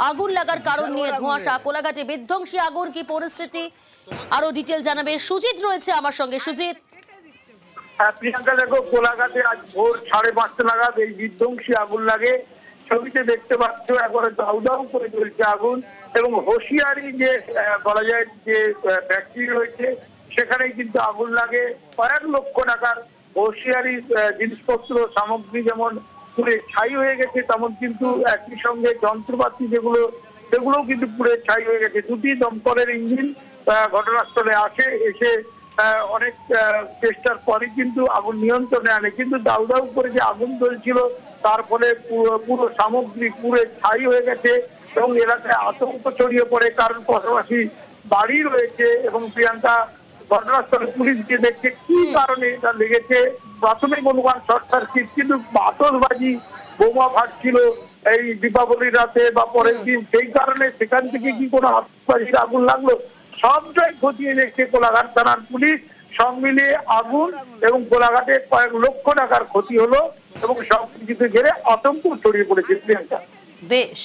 আগুন লাগার কারণ নিয়ে ধোঁয়াশা। কোলাঘাটে বিধ্বংসী আগুন কি পরিস্থিতি? আরও ডিটেল জানাবে সুজিত রয়েছে আমার সঙ্গে। সুজিত। হ্যাঁ, প্রিয়াঙ্কা দেখো কোলাঘাটে আজ ভোর সাড়ে পাঁচটা নাগাদ এই বিধ্বংসী আগুন লাগে। ছবিতে দেখতে পাচ্ছ একবারে দাউ দাউ করে জ্বলছে আগুন এবং হুঁশিয়ারি যে আহ, বলা যায় যে ফ্যাক্টরি রয়েছে সেখানেই কিন্তু আগুন লাগে। কয়েক লক্ষ টাকার হুঁশিয়ারি আহ, জিনিসপত্র সামগ্রী যেমন পুড়ে ছাই হয়ে গেছে তেমন কিন্তু একই সঙ্গে যন্ত্রপাতি যেগুলো সেগুলোও কিন্তু পুড়ে ছাই হয়ে গেছে। দুটি দমকলের ইঞ্জিন ঘটনাস্থলে আসে এসে অনেক চেষ্টার পরে কিন্তু আগুন নিয়ন্ত্রণে আনে। কিন্তু দাউ দাউ করে যে আগুন জ্বলছিল তার ফলে পুরো পুরো সামগ্রী পুরো ছাই হয়ে গেছে এবং এলাকায় আতঙ্ক ছড়িয়ে পড়ে কারণ পাশাপাশি বাড়ি রয়েছে এবং প্রিয়াঙ্কা ঘটনাস্থলে পুলিশ গিয়ে দেখছে। কি কারণে এটা লেগেছে? প্রাথমিক অনুমান শর্ট সার্কিট কিন্তু আতসবাজি বোমা ফাটছিল এই দীপাবলির রাতে বা পরের দিন সেই কারণে সেখান থেকে কি কোনো আতসবাজির আগুন লাগল সবটাই খতিয়ে দেখছে কোলাঘাট থানার পুলিশ সব মিলিয়ে আগুন এবং কোলাঘাটে কয়েক লক্ষ টাকার ক্ষতি হলো এবং সব কিছুতে ঘিরে আতঙ্ক ছড়িয়ে পড়েছে প্রিয়াঙ্কা বেশ